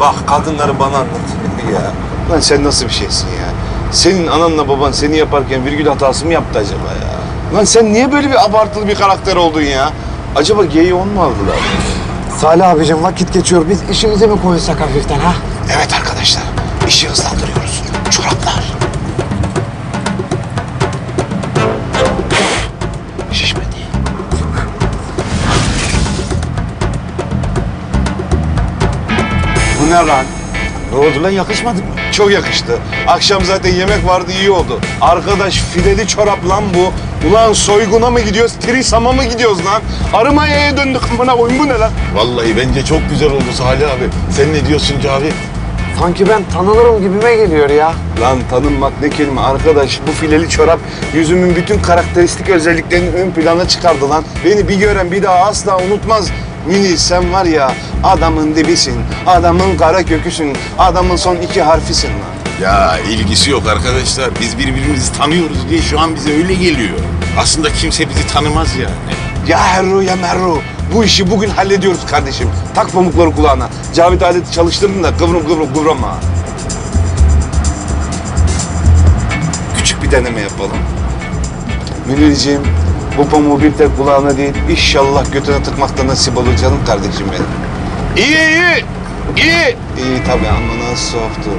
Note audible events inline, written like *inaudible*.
Bak kadınları bana anlat. *laughs* ya. Lan sen nasıl bir şeysin ya? Senin ananla baban seni yaparken virgül hatası mı yaptı acaba ya? Lan sen niye böyle bir abartılı bir karakter oldun ya? Acaba geyi on mu aldılar? Salih abicim vakit geçiyor. Biz işimize mi koysak hafiften ha? Evet arkadaşlar, işi hızlandırıyoruz. Ne lan? Ne oldu lan yakışmadı mı? Çok yakıştı. Akşam zaten yemek vardı iyi oldu. Arkadaş fileli çorap lan bu. Ulan soyguna mı gidiyoruz, Trisam'a mı gidiyoruz lan? Arımaya'ya döndük amına koyun bu ne lan? Vallahi bence çok güzel oldu Salih abi. Sen ne diyorsun Cavit? Sanki ben tanınırım gibime geliyor ya. Lan tanınmak ne kelime arkadaş. Bu fileli çorap yüzümün bütün karakteristik özelliklerini ön plana çıkardı lan. Beni bir gören bir daha asla unutmaz. Mini sen var ya adamın dibisin, adamın kara köküsün, adamın son iki harfisin lan. Ya ilgisi yok arkadaşlar. Biz birbirimizi tanıyoruz diye şu an bize öyle geliyor. Aslında kimse bizi tanımaz yani. Ya Herru ya Merru. Bu işi bugün hallediyoruz kardeşim. Tak pamukları kulağına. Cavit aleti çalıştırdın da kıvrım kıvrım kıvrama. Küçük bir deneme yapalım. Münirciğim bu pamuğu bir tek kulağına değil inşallah götüne tıkmakta nasip olur canım kardeşim benim. İyi iyi. İyi. İyi tabii ama nasıl soğuktu.